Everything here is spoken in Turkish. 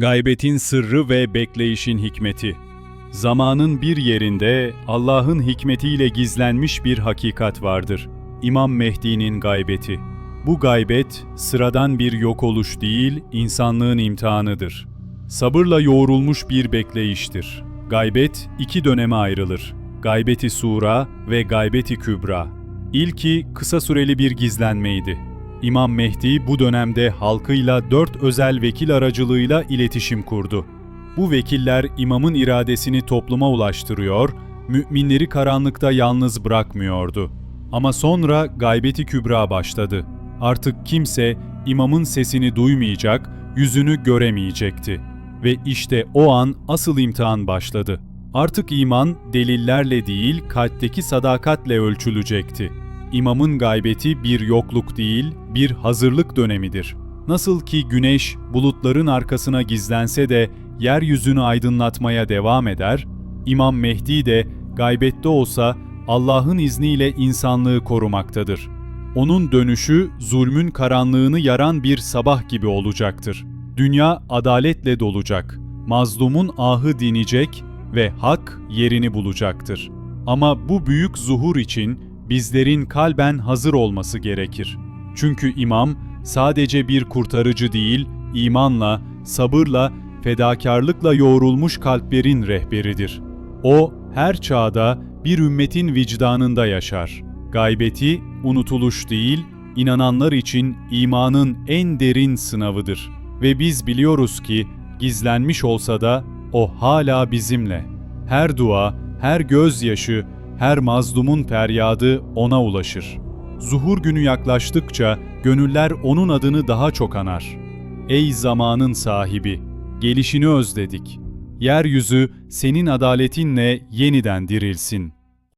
Gaybetin sırrı ve bekleyişin hikmeti. Zamanın bir yerinde Allah'ın hikmetiyle gizlenmiş bir hakikat vardır. İmam Mehdi'nin gaybeti. Bu gaybet sıradan bir yok oluş değil, insanlığın imtihanıdır. Sabırla yoğrulmuş bir bekleyiştir. Gaybet iki döneme ayrılır. Gaybeti Sura ve Gaybeti Kübra. İlki kısa süreli bir gizlenmeydi. İmam Mehdi bu dönemde halkıyla dört özel vekil aracılığıyla iletişim kurdu. Bu vekiller imamın iradesini topluma ulaştırıyor, müminleri karanlıkta yalnız bırakmıyordu. Ama sonra gaybeti kübra başladı. Artık kimse imamın sesini duymayacak, yüzünü göremeyecekti. Ve işte o an asıl imtihan başladı. Artık iman delillerle değil, kalpteki sadakatle ölçülecekti. İmamın gaybeti bir yokluk değil, bir hazırlık dönemidir. Nasıl ki güneş bulutların arkasına gizlense de yeryüzünü aydınlatmaya devam eder, İmam Mehdi de gaybette olsa Allah'ın izniyle insanlığı korumaktadır. Onun dönüşü zulmün karanlığını yaran bir sabah gibi olacaktır. Dünya adaletle dolacak, mazlumun ahı dinecek ve hak yerini bulacaktır. Ama bu büyük zuhur için bizlerin kalben hazır olması gerekir. Çünkü imam sadece bir kurtarıcı değil, imanla, sabırla, fedakarlıkla yoğrulmuş kalplerin rehberidir. O her çağda bir ümmetin vicdanında yaşar. Gaybeti unutuluş değil, inananlar için imanın en derin sınavıdır. Ve biz biliyoruz ki gizlenmiş olsa da o hala bizimle. Her dua, her gözyaşı, her mazlumun feryadı ona ulaşır. Zuhur günü yaklaştıkça gönüller onun adını daha çok anar. Ey zamanın sahibi, gelişini özledik. Yeryüzü senin adaletinle yeniden dirilsin.''